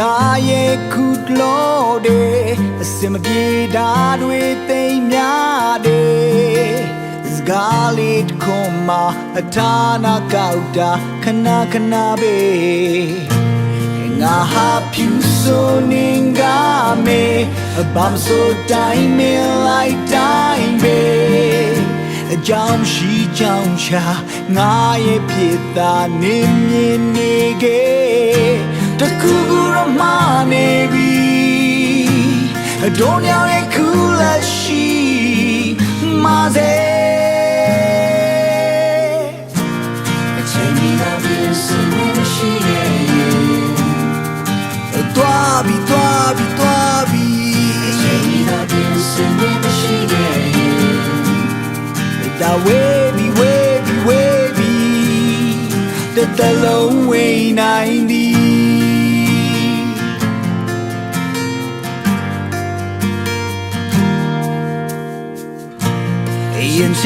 ငါရဲ့ခုလို့တဲ့အစမပြေတာတွေသိမ့်များတယ်စကားလေးတစ်ခွန်မှာအထာနာကောက်တာခဏခဏပဲငါဟာဖြူဆိုနေငါမေဘာမဆိုတိုင်းမလိုက်တိုင်းပဲအကြောင်းရှိကြောင်းရှာငါရဲ့ဖြစ်တာနေမြင်နေခဲ့တကူ အတော်ညောင်ရဲ့ကူလက်ရှိမာစေအချိန်ကြီးကပြည့်စုံမရှိရဲ့တွားပြီတွားပြီတွားပြီအချိန်ကြီးကပြည့်စုံမရှိရဲ့ Da wavy, wavy, wavy The the long way 90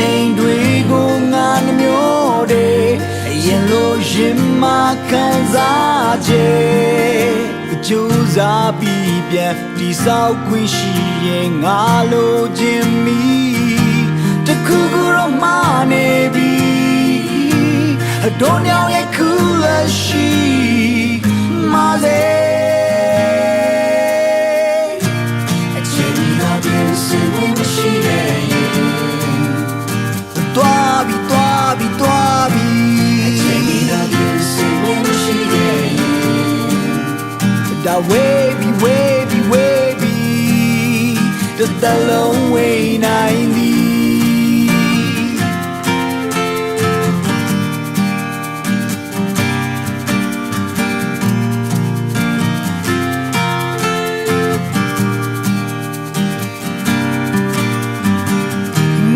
ချိန်တွေကိုငါနှမျောတယ်အရင်လိုရင်မခံစားချက်ကြိုးစားပြီးပြန်ဒီဆောက်ခွင့်ရှိရင်ငါလိုချင်မီတခုခုတော့မနေပြီအတော်ညောင်ရဲ့ကူလက်ရှိမာစေ Da wavy, wavy, wavy The the long way 90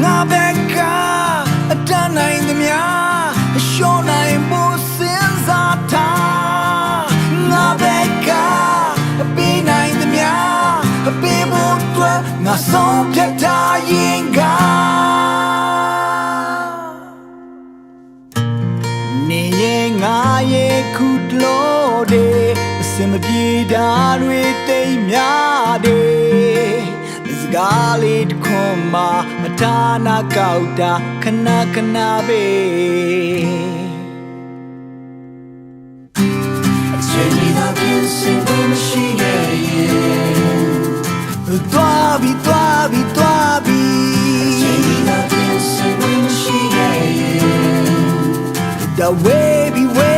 ငါဘက်ကအတန်းနိုင်သမျှ အတွက်ငါဆုံးဖြတ်ထားရင်ကနေရဲ့ငါရဲ့ခုတလို့တဲ့အစမပြေတာတွေတိမ်များတယ်စကားလေးတစ်ခွန်မှာအထာနာကောက်တာခဏခဏပဲ the way we went.